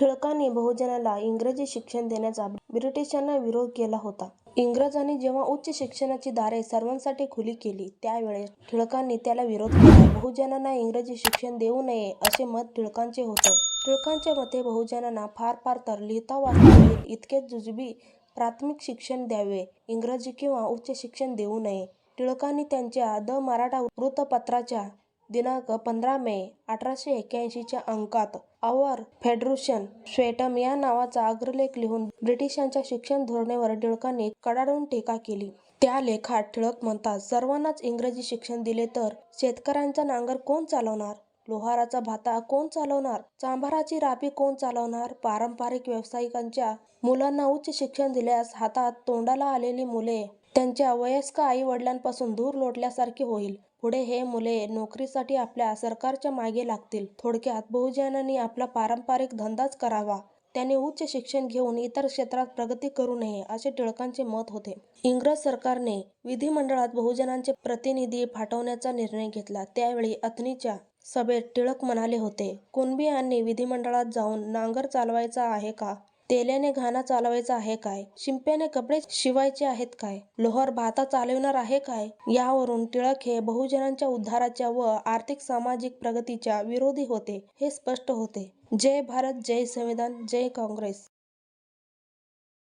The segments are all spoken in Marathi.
टिळकांनी बहुजनाला इंग्रजी शिक्षण देण्याचा ब्रिटिशांना विरोध केला होता. इंग्रजांनी जेव्हा उच्च शिक्षणाची दारे सर्वांसाठी खुली केली त्यावेळेस टिळकांनी त्याला विरोध केला. बहुजनांना इंग्रजी शिक्षण देऊ नये असे मत टिळकांचे होतं. टिळकांच्या मते बहुजनांना फार फार तर लिहिता वाचता येईल इतकेच जुजबी प्राथमिक शिक्षण द्यावे. इंग्रजी किंवा उच्च शिक्षण देऊ नये. टिळकांनी त्यांच्या द मराठा वृत्तपत्राच्या दिनांक पंधरा मे, अठराशे एक्क्याऐंशीच्या अंकात आवर फेडरेशन स्वेटम या नावाचा अग्रलेख लिहून ब्रिटिशांच्या शिक्षण धोरणावर टिळकांनी कडाडून टीका केली. त्या लेखात टिळक म्हणतात सर्वांनाच इंग्रजी शिक्षण दिले तर शेतकऱ्यांचा नांगर कोण चालवणार? लोहाराचा भाता कोण चालवणार? चांभाराची रापी कोण चालवणार? पारंपरिक व्यावसायिकांच्या मुलांना उच्च शिक्षण दिल्यास हातात तोंडाला आलेली मुले त्यांच्या वयस्क आई वडिलांपासून दूर लोटल्यासारखे होईल. पुढे हे मुले नोकरीसाठी आपल्या सरकारच्या मागे लागतील. थोडक्यात बहुजनांनी आपला पारंपरिक धंदाच करावा. त्यांनी उच्च शिक्षण घेऊन इतर क्षेत्रात प्रगती करू नये असे टिळकांचे मत होते. इंग्रज सरकारने विधिमंडळात बहुजनांचे प्रतिनिधी पाठवण्याचा निर्णय घेतला. त्यावेळी अथणीच्या सभेत टिळक म्हणाले होते कुणबीयांनी विधिमंडळात जाऊन नांगर चालवायचा आहे का? तेल्याने घाणा चालवायचा आहे काय? शिंप्याने कपडे शिवायचे आहेत काय? लोहार भाता चालविणार आहे काय? यावरून टिळक हे बहुजनांच्या उद्धाराच्या व आर्थिक सामाजिक प्रगतीच्या विरोधी होते हे स्पष्ट होते. जय भारत जय संविधान जय काँग्रेस.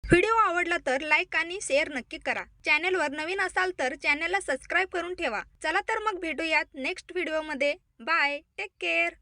व्हिडिओ आवडला तर लाईक आणि शेअर नक्की करा. चॅनेलवर नवीन असाल तर चॅनेलला सबस्क्राईब करून ठेवा. चला तर मग भेटूयात नेक्स्ट व्हिडिओमध्ये. Bye take care.